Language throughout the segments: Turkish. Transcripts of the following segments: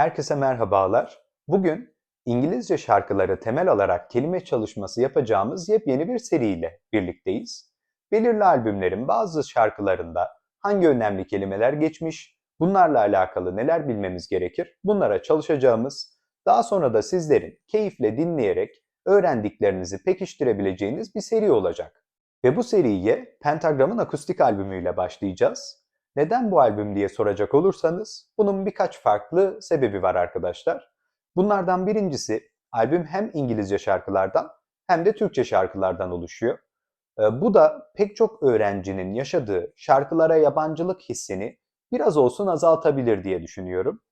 Herkese merhabalar. Bugün İngilizce şarkıları temel alarak kelime çalışması yapacağımız yepyeni bir seriyle birlikteyiz. Belirli albümlerin bazı şarkılarında hangi önemli kelimeler geçmiş, bunlarla alakalı neler bilmemiz gerekir, bunlara çalışacağımız, daha sonra da sizlerin keyifle dinleyerek öğrendiklerinizi pekiştirebileceğiniz bir seri olacak. Ve bu seriye Pentagram'ın akustik albümüyle başlayacağız. Neden bu albüm diye soracak olursanız bunun birkaç farklı sebebi var arkadaşlar. Bunlardan birincisi albüm hem İngilizce şarkılardan hem de Türkçe şarkılardan oluşuyor. Ee, Bu da pek çok öğrencinin yaşadığı şarkılara yabancılık hissini biraz olsun azaltabilir diye düşünüyorum.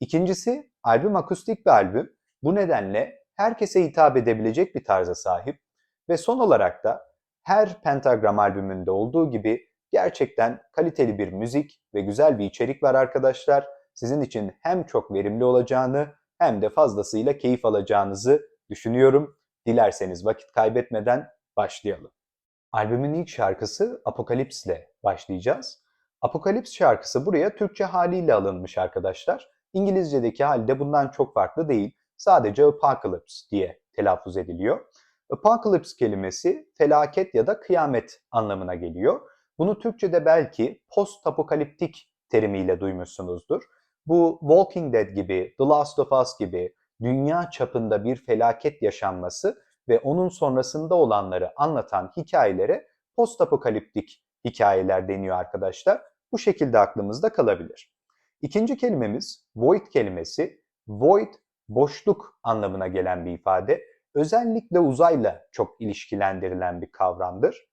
İkincisi albüm akustik bir albüm. Bu nedenle herkese hitap edebilecek bir tarza sahip. Ve son olarak da her Pentagram albümünde olduğu gibi gerçekten kaliteli bir müzik ve güzel bir içerik var arkadaşlar. Sizin için hem çok verimli olacağını hem de fazlasıyla keyif alacağınızı düşünüyorum. Dilerseniz vakit kaybetmeden başlayalım. Albümün ilk şarkısı Apokalips ile başlayacağız. Apokalips şarkısı buraya Türkçe haliyle alınmış arkadaşlar. İngilizce'deki hali de bundan çok farklı değil. Sadece Apocalypse diye telaffuz ediliyor. Apocalypse kelimesi felaket ya da kıyamet anlamına geliyor. Bunu Türkçe'de belki post-apokaliptik terimiyle duymuşsunuzdur. Bu Walking Dead gibi, The Last of Us gibi dünya çapında bir felaket yaşanması ve onun sonrasında olanları anlatan hikayelere post-apokaliptik hikayeler deniyor arkadaşlar. Bu şekilde aklımızda kalabilir. İkinci kelimemiz void kelimesi. Void boşluk anlamına gelen bir ifade. Özellikle uzayla çok ilişkilendirilen bir kavramdır.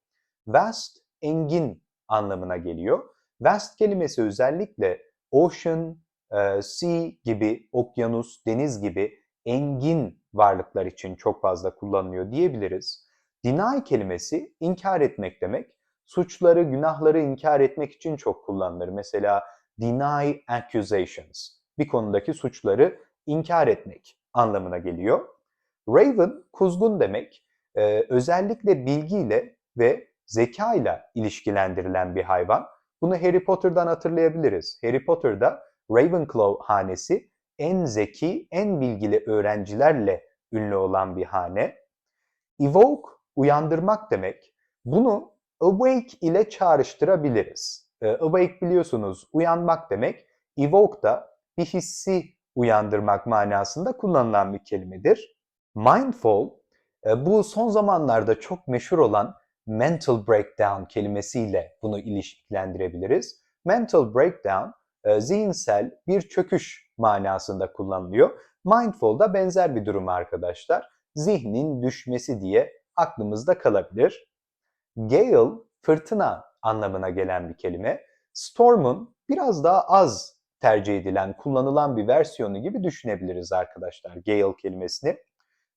Vast, engin anlamına geliyor. Vast kelimesi özellikle ocean, e, sea gibi, okyanus, deniz gibi engin varlıklar için çok fazla kullanılıyor diyebiliriz. Deny kelimesi inkar etmek demek. Suçları, günahları inkar etmek için çok kullanılır. Mesela deny accusations. Bir konudaki suçları inkar etmek anlamına geliyor. Raven, kuzgun demek. Ee, özellikle bilgiyle ve zeka ile ilişkilendirilen bir hayvan. Bunu Harry Potter'dan hatırlayabiliriz. Harry Potter'da Ravenclaw hanesi en zeki, en bilgili öğrencilerle ünlü olan bir hane. Evoke, uyandırmak demek. Bunu awake ile çağrıştırabiliriz. Ee, awake biliyorsunuz uyanmak demek. Evoke da bir hissi uyandırmak manasında kullanılan bir kelimedir. Mindful, e, bu son zamanlarda çok meşhur olan mental breakdown kelimesiyle bunu ilişkilendirebiliriz. Mental breakdown, e, zihinsel bir çöküş manasında kullanılıyor. Mindful da benzer bir durum arkadaşlar. Zihnin düşmesi diye aklımızda kalabilir. Gale, fırtına anlamına gelen bir kelime. Storm'un biraz daha az tercih edilen, kullanılan bir versiyonu gibi düşünebiliriz arkadaşlar Gale kelimesini.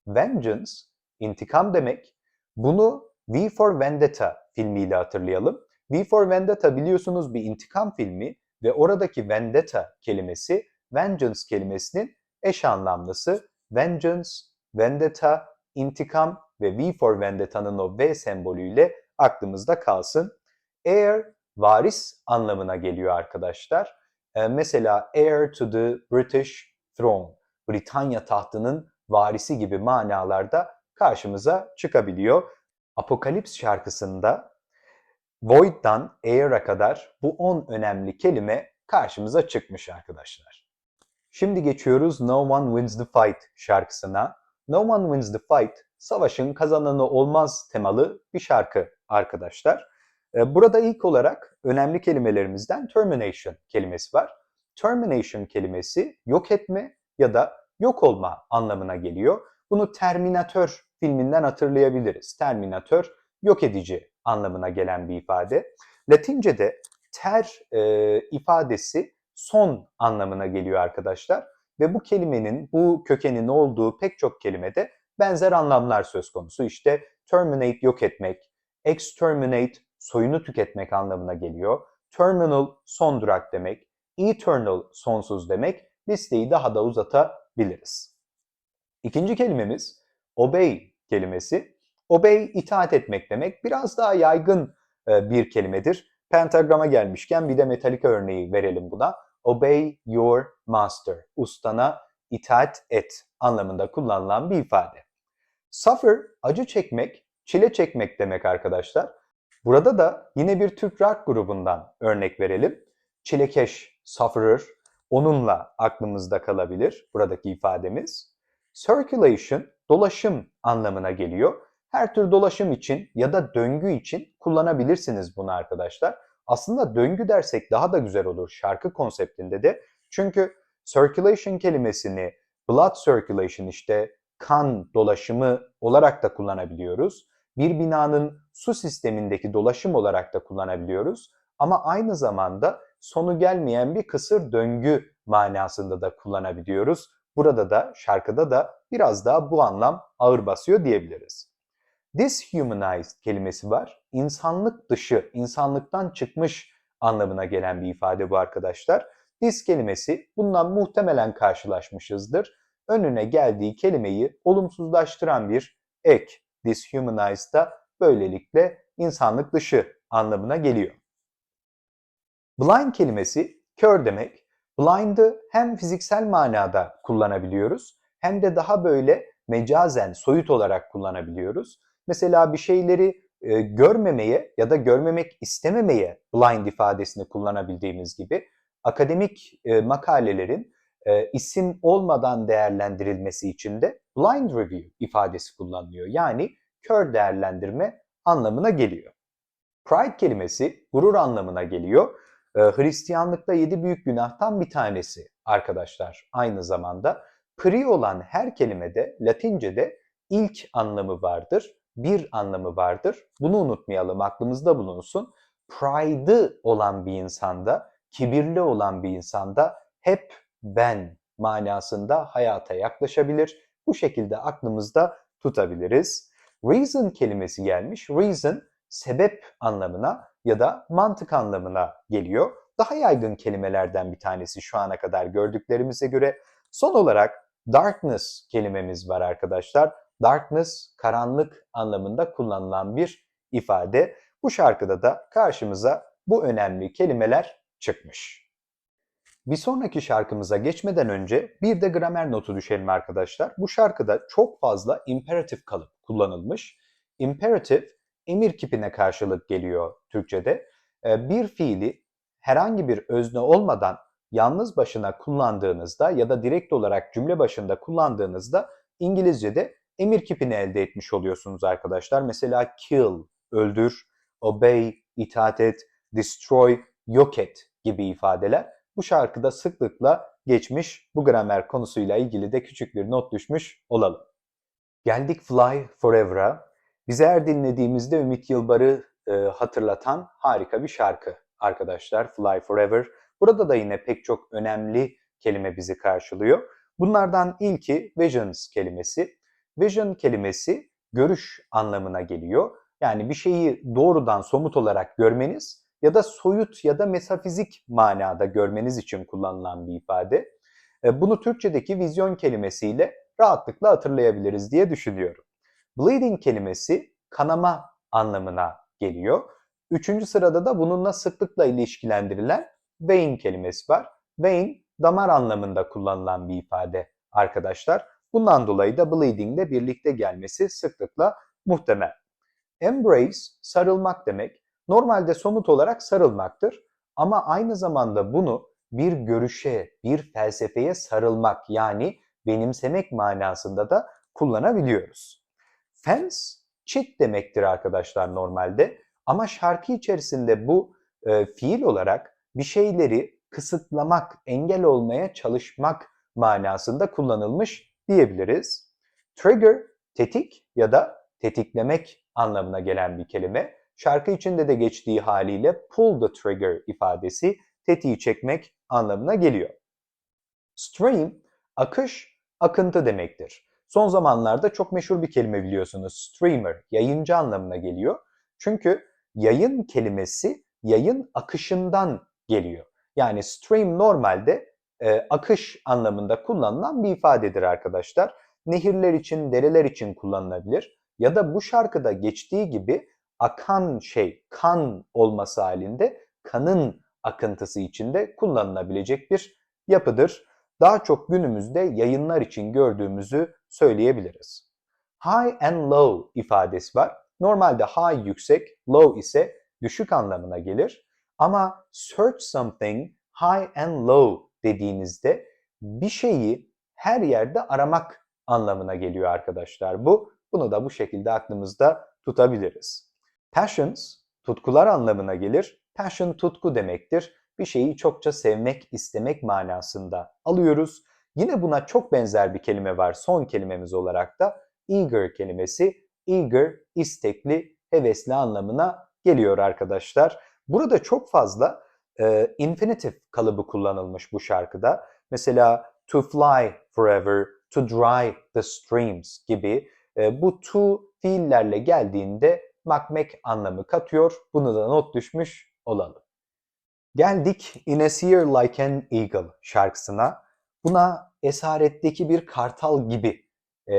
Vengeance, intikam demek. Bunu V for Vendetta filmiyle hatırlayalım. V for Vendetta biliyorsunuz bir intikam filmi ve oradaki vendetta kelimesi vengeance kelimesinin eş anlamlısı. Vengeance, vendetta, intikam ve V for Vendetta'nın o V sembolüyle aklımızda kalsın. Heir, varis anlamına geliyor arkadaşlar. Ee, mesela heir to the British throne, Britanya tahtının varisi gibi manalarda karşımıza çıkabiliyor. Apokalips şarkısında Void'dan Air'a kadar bu 10 önemli kelime karşımıza çıkmış arkadaşlar. Şimdi geçiyoruz No One Wins the Fight şarkısına. No One Wins the Fight, savaşın kazananı olmaz temalı bir şarkı arkadaşlar. Ee, Burada ilk olarak önemli kelimelerimizden termination kelimesi var. Termination kelimesi yok etme ya da yok olma anlamına geliyor. Bunu Terminator filminden hatırlayabiliriz. Terminator yok edici anlamına gelen bir ifade. Latince'de ter e, ifadesi son anlamına geliyor arkadaşlar. Ve bu kelimenin, bu kökenin olduğu pek çok kelimede benzer anlamlar söz konusu. İşte terminate yok etmek, exterminate soyunu tüketmek anlamına geliyor. Terminal son durak demek, eternal sonsuz demek. Listeyi daha da uzatabiliriz. İkinci kelimemiz obey kelimesi. Obey itaat etmek demek. Biraz daha yaygın e, bir kelimedir. Pentagrama gelmişken bir de Metallica örneği verelim buna. obey your master. Ustana itaat et anlamında kullanılan bir ifade. Suffer, acı çekmek, çile çekmek demek arkadaşlar. Burada da yine bir Türk rock grubundan örnek verelim. Çilekeş, sufferer, onunla aklımızda kalabilir buradaki ifademiz. Circulation, dolaşım anlamına geliyor. Her tür dolaşım için ya da döngü için kullanabilirsiniz bunu arkadaşlar. Aslında döngü dersek daha da güzel olur şarkı konseptinde de. Çünkü circulation kelimesini blood circulation işte kan dolaşımı olarak da kullanabiliyoruz. Bir binanın su sistemindeki dolaşım olarak da kullanabiliyoruz. Ama aynı zamanda sonu gelmeyen bir kısır döngü manasında da kullanabiliyoruz. Burada da şarkıda da biraz daha bu anlam ağır basıyor diyebiliriz. Dishumanized kelimesi var. İnsanlık dışı, insanlıktan çıkmış anlamına gelen bir ifade bu arkadaşlar. Dis kelimesi bundan muhtemelen karşılaşmışızdır. Önüne geldiği kelimeyi olumsuzlaştıran bir ek. Dishumanized da böylelikle insanlık dışı anlamına geliyor. Blind kelimesi kör demek. Blind'ı hem fiziksel manada kullanabiliyoruz hem de daha böyle mecazen, soyut olarak kullanabiliyoruz. Mesela bir şeyleri e, görmemeye ya da görmemek istememeye blind ifadesini kullanabildiğimiz gibi akademik e, makalelerin e, isim olmadan değerlendirilmesi için de blind review ifadesi kullanılıyor. Yani kör değerlendirme anlamına geliyor. Pride kelimesi gurur anlamına geliyor. E, Hristiyanlıkta yedi büyük günahtan bir tanesi arkadaşlar aynı zamanda. Pri olan her kelimede Latince'de ilk anlamı vardır, bir anlamı vardır. Bunu unutmayalım, aklımızda bulunsun. Pride'ı olan bir insanda, kibirli olan bir insanda hep ben manasında hayata yaklaşabilir. Bu şekilde aklımızda tutabiliriz. Reason kelimesi gelmiş. Reason sebep anlamına ya da mantık anlamına geliyor. Daha yaygın kelimelerden bir tanesi şu ana kadar gördüklerimize göre. Son olarak darkness kelimemiz var arkadaşlar. Darkness, karanlık anlamında kullanılan bir ifade. Bu şarkıda da karşımıza bu önemli kelimeler çıkmış. Bir sonraki şarkımıza geçmeden önce bir de gramer notu düşelim arkadaşlar. Bu şarkıda çok fazla imperatif kalıp kullanılmış. Imperatif emir kipine karşılık geliyor Türkçe'de. Bir fiili herhangi bir özne olmadan yalnız başına kullandığınızda ya da direkt olarak cümle başında kullandığınızda İngilizce'de emir kipini elde etmiş oluyorsunuz arkadaşlar. Mesela kill, öldür, obey, itaat et, destroy, yok et gibi ifadeler bu şarkıda sıklıkla geçmiş bu gramer konusuyla ilgili de küçük bir not düşmüş olalım. Geldik Fly Forever'a. Bize her dinlediğimizde Ümit Yılbar'ı e, hatırlatan harika bir şarkı arkadaşlar Fly Forever. Burada da yine pek çok önemli kelime bizi karşılıyor. Bunlardan ilki visions kelimesi. Vision kelimesi görüş anlamına geliyor. Yani bir şeyi doğrudan somut olarak görmeniz ya da soyut ya da metafizik manada görmeniz için kullanılan bir ifade. E, bunu Türkçedeki vizyon kelimesiyle rahatlıkla hatırlayabiliriz diye düşünüyorum. Bleeding kelimesi kanama anlamına geliyor. Üçüncü sırada da bununla sıklıkla ilişkilendirilen vein kelimesi var. Vein damar anlamında kullanılan bir ifade arkadaşlar. Bundan dolayı da bleeding ile birlikte gelmesi sıklıkla muhtemel. Embrace sarılmak demek. Normalde somut olarak sarılmaktır ama aynı zamanda bunu bir görüşe, bir felsefeye sarılmak yani benimsemek manasında da kullanabiliyoruz. Fence çit demektir arkadaşlar normalde ama şarkı içerisinde bu e, fiil olarak bir şeyleri kısıtlamak, engel olmaya çalışmak manasında kullanılmış diyebiliriz. Trigger tetik ya da tetiklemek anlamına gelen bir kelime. Şarkı içinde de geçtiği haliyle pull the trigger ifadesi tetiği çekmek anlamına geliyor. Stream, akış, akıntı demektir. Son zamanlarda çok meşhur bir kelime biliyorsunuz. Streamer, yayıncı anlamına geliyor. Çünkü yayın kelimesi yayın akışından geliyor. Yani stream normalde e, akış anlamında kullanılan bir ifadedir arkadaşlar. Nehirler için, dereler için kullanılabilir. Ya da bu şarkıda geçtiği gibi akan şey, kan olması halinde kanın akıntısı içinde kullanılabilecek bir yapıdır. Daha çok günümüzde yayınlar için gördüğümüzü söyleyebiliriz. High and low ifadesi var. Normalde high yüksek, low ise düşük anlamına gelir. Ama search something high and low dediğinizde bir şeyi her yerde aramak anlamına geliyor arkadaşlar bu. Bunu da bu şekilde aklımızda tutabiliriz. Passions, tutkular anlamına gelir. Passion tutku demektir. Bir şeyi çokça sevmek, istemek manasında alıyoruz. Yine buna çok benzer bir kelime var son kelimemiz olarak da eager kelimesi. Eager, istekli, hevesli anlamına geliyor arkadaşlar. Burada çok fazla e, infinitive kalıbı kullanılmış bu şarkıda. Mesela to fly forever, to dry the streams gibi e, bu to fiillerle geldiğinde makmek anlamı katıyor. Bunu da not düşmüş olalım. Geldik In a Seer Like an Eagle şarkısına. Buna esaretteki bir kartal gibi e,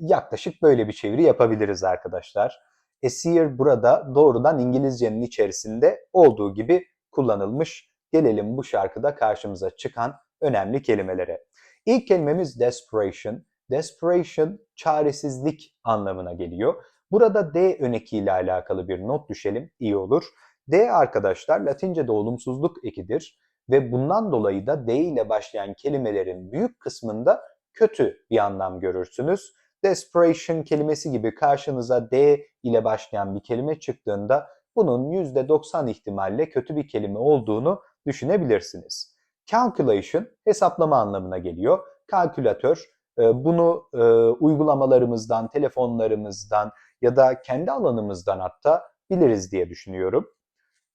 yaklaşık böyle bir çeviri yapabiliriz arkadaşlar. A seer burada doğrudan İngilizcenin içerisinde olduğu gibi kullanılmış. Gelelim bu şarkıda karşımıza çıkan önemli kelimelere. İlk kelimemiz desperation. Desperation çaresizlik anlamına geliyor. Burada D öneki ile alakalı bir not düşelim iyi olur. D arkadaşlar Latince'de olumsuzluk ekidir ve bundan dolayı da D ile başlayan kelimelerin büyük kısmında kötü bir anlam görürsünüz. Desperation kelimesi gibi karşınıza D ile başlayan bir kelime çıktığında bunun %90 ihtimalle kötü bir kelime olduğunu düşünebilirsiniz. Calculation hesaplama anlamına geliyor. Kalkülatör e, bunu e, uygulamalarımızdan, telefonlarımızdan ya da kendi alanımızdan hatta biliriz diye düşünüyorum.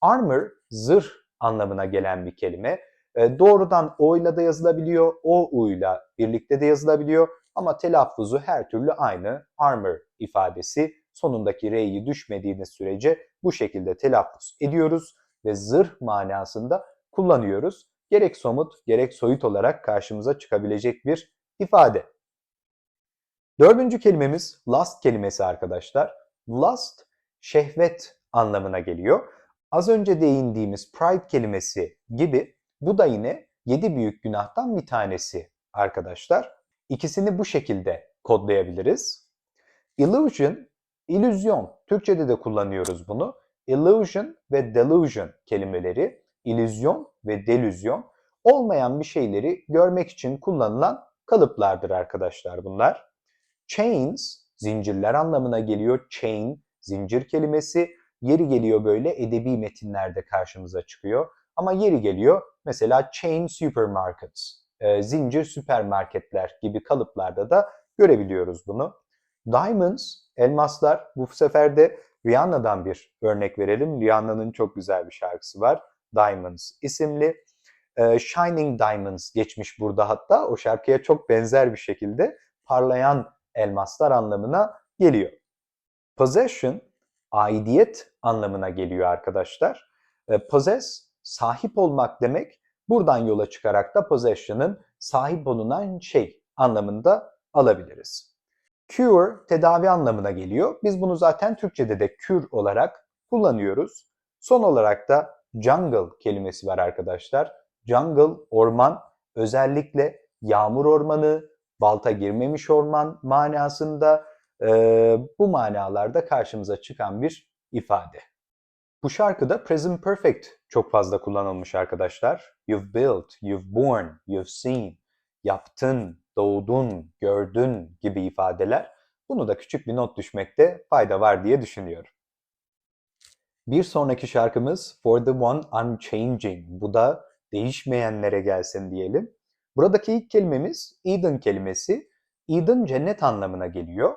Armor zırh anlamına gelen bir kelime. E, doğrudan O ile de yazılabiliyor, O U ile birlikte de yazılabiliyor ama telaffuzu her türlü aynı armor ifadesi. Sonundaki R'yi düşmediğiniz sürece bu şekilde telaffuz ediyoruz ve zırh manasında kullanıyoruz. Gerek somut gerek soyut olarak karşımıza çıkabilecek bir ifade. Dördüncü kelimemiz lust kelimesi arkadaşlar. Lust şehvet anlamına geliyor. Az önce değindiğimiz pride kelimesi gibi bu da yine yedi büyük günahtan bir tanesi arkadaşlar. İkisini bu şekilde kodlayabiliriz. Illusion, illüzyon. Türkçede de kullanıyoruz bunu. Illusion ve delusion kelimeleri, illüzyon ve delüzyon olmayan bir şeyleri görmek için kullanılan kalıplardır arkadaşlar bunlar. Chains, zincirler anlamına geliyor. Chain, zincir kelimesi. Yeri geliyor böyle edebi metinlerde karşımıza çıkıyor. Ama yeri geliyor mesela chain supermarkets, e, zincir süpermarketler gibi kalıplarda da görebiliyoruz bunu. Diamonds, elmaslar. Bu sefer de Rihanna'dan bir örnek verelim. Rihanna'nın çok güzel bir şarkısı var. Diamonds isimli. E, Shining Diamonds geçmiş burada hatta. O şarkıya çok benzer bir şekilde parlayan elmaslar anlamına geliyor. Possession, aidiyet anlamına geliyor arkadaşlar. E, possess, sahip olmak demek. Buradan yola çıkarak da possession'ın sahip olunan şey anlamında alabiliriz. Cure, tedavi anlamına geliyor. Biz bunu zaten Türkçe'de de cure olarak kullanıyoruz. Son olarak da jungle kelimesi var arkadaşlar. Jungle, orman, özellikle yağmur ormanı, balta girmemiş orman manasında e, bu manalarda karşımıza çıkan bir ifade. Bu şarkıda present perfect çok fazla kullanılmış arkadaşlar. You've built, you've born, you've seen, yaptın, doğdun, gördün gibi ifadeler. Bunu da küçük bir not düşmekte fayda var diye düşünüyorum. Bir sonraki şarkımız For the One Unchanging. Bu da değişmeyenlere gelsin diyelim. Buradaki ilk kelimemiz Eden kelimesi. Eden cennet anlamına geliyor.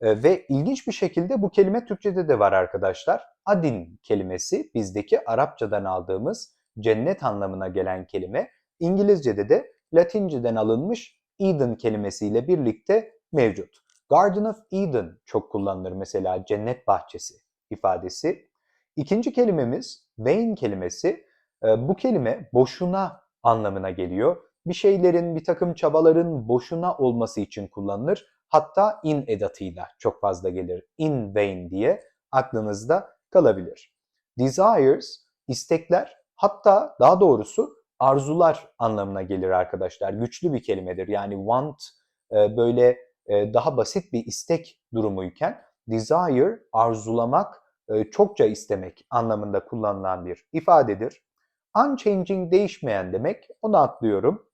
E, ve ilginç bir şekilde bu kelime Türkçe'de de var arkadaşlar. Adin kelimesi bizdeki Arapçadan aldığımız cennet anlamına gelen kelime. İngilizce'de de Latinceden alınmış Eden kelimesiyle birlikte mevcut. Garden of Eden çok kullanılır mesela cennet bahçesi ifadesi. İkinci kelimemiz vain kelimesi. E, bu kelime boşuna anlamına geliyor. Bir şeylerin, bir takım çabaların boşuna olması için kullanılır. Hatta in edatıyla çok fazla gelir. In vain diye aklınızda kalabilir. Desires, istekler Hatta daha doğrusu arzular anlamına gelir arkadaşlar. Güçlü bir kelimedir. Yani want e, böyle e, daha basit bir istek durumuyken desire arzulamak, e, çokça istemek anlamında kullanılan bir ifadedir. Unchanging değişmeyen demek. Onu atlıyorum.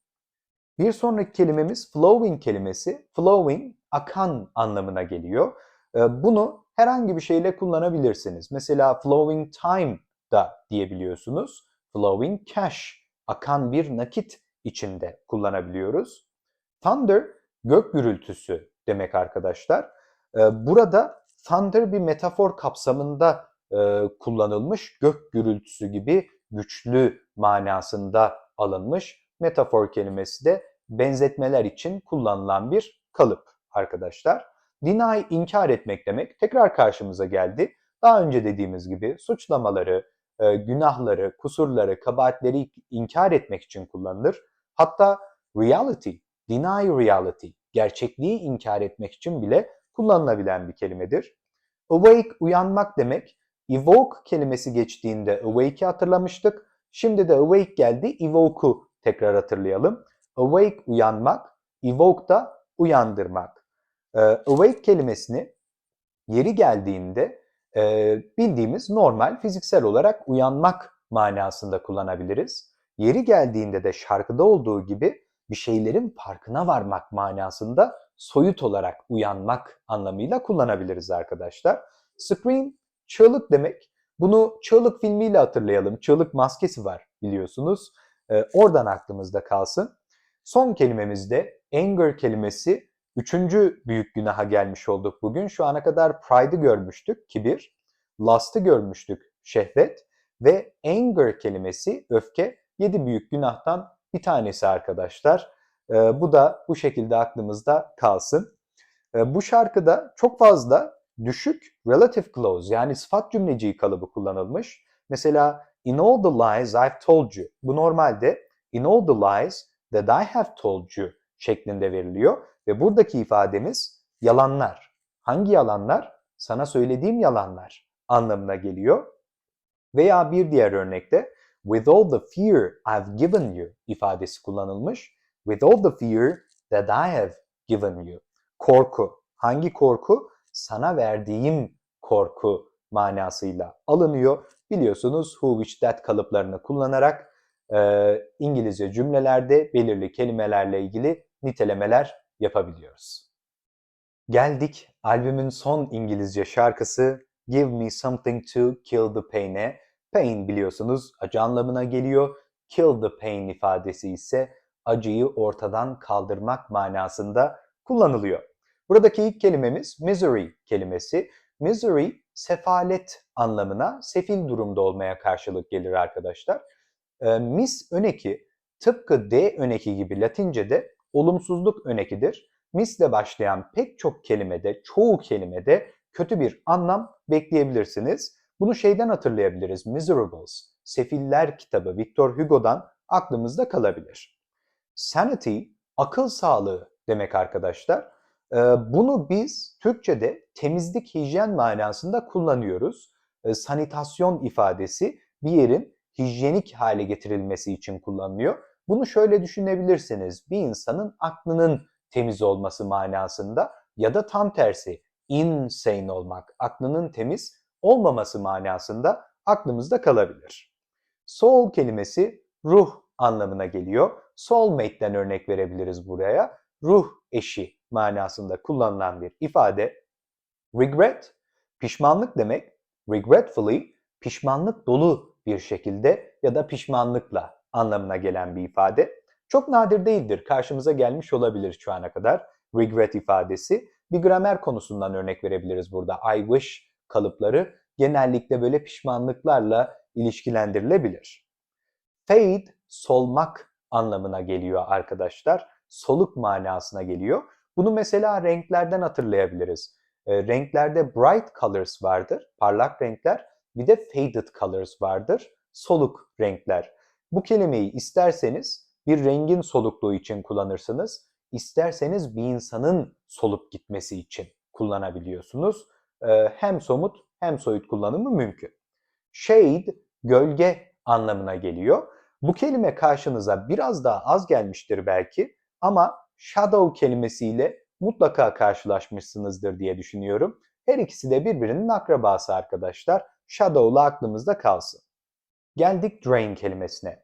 Bir sonraki kelimemiz flowing kelimesi. Flowing akan anlamına geliyor. Bunu herhangi bir şeyle kullanabilirsiniz. Mesela flowing time da diyebiliyorsunuz. Flowing cash akan bir nakit içinde kullanabiliyoruz. Thunder gök gürültüsü demek arkadaşlar. Ee, burada thunder bir metafor kapsamında e, kullanılmış gök gürültüsü gibi güçlü manasında alınmış. Metafor kelimesi de benzetmeler için kullanılan bir kalıp arkadaşlar. Deny inkar etmek demek tekrar karşımıza geldi. Daha önce dediğimiz gibi suçlamaları, e, günahları, kusurları, kabahatleri inkar etmek için kullanılır. Hatta reality, deny reality, gerçekliği inkar etmek için bile kullanılabilen bir kelimedir. Awake uyanmak demek. Evoke kelimesi geçtiğinde awake'i hatırlamıştık. Şimdi de awake geldi, evoke'u tekrar hatırlayalım. Awake uyanmak, evoke da uyandırmak. E, awake kelimesini yeri geldiğinde e, bildiğimiz normal fiziksel olarak uyanmak manasında kullanabiliriz. Yeri geldiğinde de şarkıda olduğu gibi bir şeylerin farkına varmak manasında soyut olarak uyanmak anlamıyla kullanabiliriz arkadaşlar. Scream çığlık demek. Bunu çığlık filmiyle hatırlayalım. Çığlık maskesi var biliyorsunuz. Ee, oradan aklımızda kalsın. Son kelimemiz de anger kelimesi Üçüncü büyük günaha gelmiş olduk bugün. Şu ana kadar pride'ı görmüştük, kibir. Lust'ı görmüştük, şehvet. Ve anger kelimesi, öfke, yedi büyük günahtan bir tanesi arkadaşlar. Ee, bu da bu şekilde aklımızda kalsın. Ee, bu şarkıda çok fazla düşük relative clause yani sıfat cümleciği kalıbı kullanılmış. Mesela in all the lies I've told you. Bu normalde in all the lies that I have told you şeklinde veriliyor. Ve buradaki ifademiz yalanlar. Hangi yalanlar? Sana söylediğim yalanlar anlamına geliyor. Veya bir diğer örnekte with all the fear I've given you ifadesi kullanılmış. With all the fear that I have given you. Korku. Hangi korku? Sana verdiğim korku manasıyla alınıyor. Biliyorsunuz who, which, that kalıplarını kullanarak e, İngilizce cümlelerde belirli kelimelerle ilgili nitelemeler yapabiliyoruz. Geldik albümün son İngilizce şarkısı Give Me Something to Kill the Pain'e. Pain biliyorsunuz acı anlamına geliyor. Kill the pain ifadesi ise acıyı ortadan kaldırmak manasında kullanılıyor. Buradaki ilk kelimemiz misery kelimesi. Misery sefalet anlamına, sefil durumda olmaya karşılık gelir arkadaşlar. E, mis öneki tıpkı D öneki gibi Latince'de olumsuzluk önekidir. Misle başlayan pek çok kelimede, çoğu kelimede kötü bir anlam bekleyebilirsiniz. Bunu şeyden hatırlayabiliriz. Miserables, Sefiller kitabı Victor Hugo'dan aklımızda kalabilir. Sanity, akıl sağlığı demek arkadaşlar. Ee, bunu biz Türkçe'de temizlik, hijyen manasında kullanıyoruz. Ee, sanitasyon ifadesi bir yerin hijyenik hale getirilmesi için kullanılıyor. Bunu şöyle düşünebilirsiniz. Bir insanın aklının temiz olması manasında ya da tam tersi insane olmak, aklının temiz olmaması manasında aklımızda kalabilir. Soul kelimesi ruh anlamına geliyor. Soulmate'den örnek verebiliriz buraya. Ruh eşi manasında kullanılan bir ifade. Regret, pişmanlık demek. Regretfully, pişmanlık dolu bir şekilde ya da pişmanlıkla anlamına gelen bir ifade. Çok nadir değildir. Karşımıza gelmiş olabilir şu ana kadar regret ifadesi. Bir gramer konusundan örnek verebiliriz burada. I wish kalıpları genellikle böyle pişmanlıklarla ilişkilendirilebilir. Fade solmak anlamına geliyor arkadaşlar. Soluk manasına geliyor. Bunu mesela renklerden hatırlayabiliriz. E, renklerde bright colors vardır, parlak renkler. Bir de faded colors vardır, soluk renkler. Bu kelimeyi isterseniz bir rengin solukluğu için kullanırsınız, isterseniz bir insanın solup gitmesi için kullanabiliyorsunuz. Ee, hem somut hem soyut kullanımı mümkün. Shade, gölge anlamına geliyor. Bu kelime karşınıza biraz daha az gelmiştir belki ama shadow kelimesiyle mutlaka karşılaşmışsınızdır diye düşünüyorum. Her ikisi de birbirinin akrabası arkadaşlar. Shadow'la aklımızda kalsın. Geldik drain kelimesine.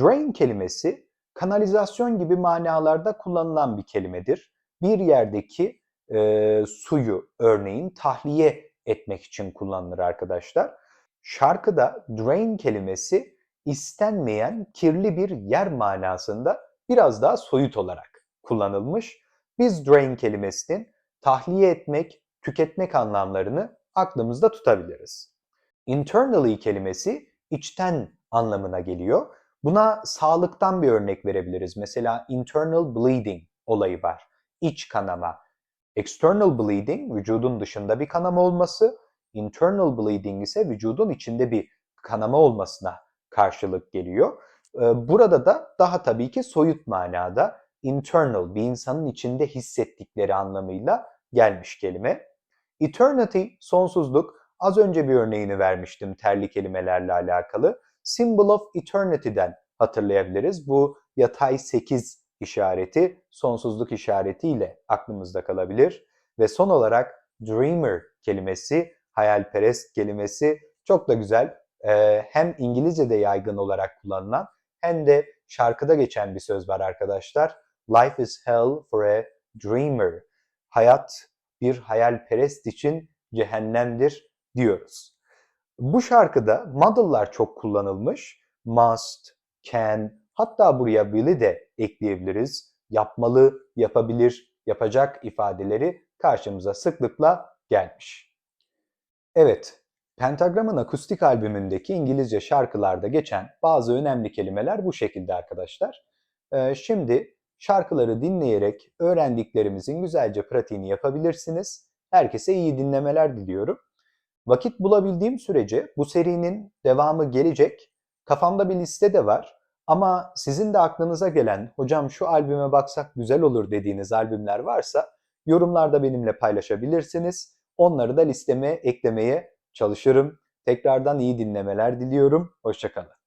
Drain kelimesi kanalizasyon gibi manalarda kullanılan bir kelimedir. Bir yerdeki e, suyu örneğin tahliye etmek için kullanılır arkadaşlar. Şarkıda drain kelimesi istenmeyen kirli bir yer manasında biraz daha soyut olarak kullanılmış. Biz drain kelimesinin tahliye etmek, tüketmek anlamlarını aklımızda tutabiliriz. Internally kelimesi içten anlamına geliyor. Buna sağlıktan bir örnek verebiliriz. Mesela internal bleeding olayı var. İç kanama. External bleeding vücudun dışında bir kanama olması, internal bleeding ise vücudun içinde bir kanama olmasına karşılık geliyor. Burada da daha tabii ki soyut manada internal bir insanın içinde hissettikleri anlamıyla gelmiş kelime. Eternity sonsuzluk az önce bir örneğini vermiştim terli kelimelerle alakalı. Symbol of Eternity'den hatırlayabiliriz. Bu yatay 8 işareti sonsuzluk işaretiyle aklımızda kalabilir. Ve son olarak dreamer kelimesi, hayalperest kelimesi çok da güzel. Ee, hem İngilizce'de yaygın olarak kullanılan hem de şarkıda geçen bir söz var arkadaşlar. Life is hell for a dreamer. Hayat bir hayalperest için cehennemdir diyoruz. Bu şarkıda model'lar çok kullanılmış. Must, can, hatta buraya will'i de ekleyebiliriz. Yapmalı, yapabilir, yapacak ifadeleri karşımıza sıklıkla gelmiş. Evet, Pentagram'ın akustik albümündeki İngilizce şarkılarda geçen bazı önemli kelimeler bu şekilde arkadaşlar. Ee, şimdi şarkıları dinleyerek öğrendiklerimizin güzelce pratiğini yapabilirsiniz. Herkese iyi dinlemeler diliyorum. Vakit bulabildiğim sürece bu serinin devamı gelecek. Kafamda bir liste de var. Ama sizin de aklınıza gelen, hocam şu albüme baksak güzel olur dediğiniz albümler varsa yorumlarda benimle paylaşabilirsiniz. Onları da listeme eklemeye çalışırım. Tekrardan iyi dinlemeler diliyorum. Hoşçakalın.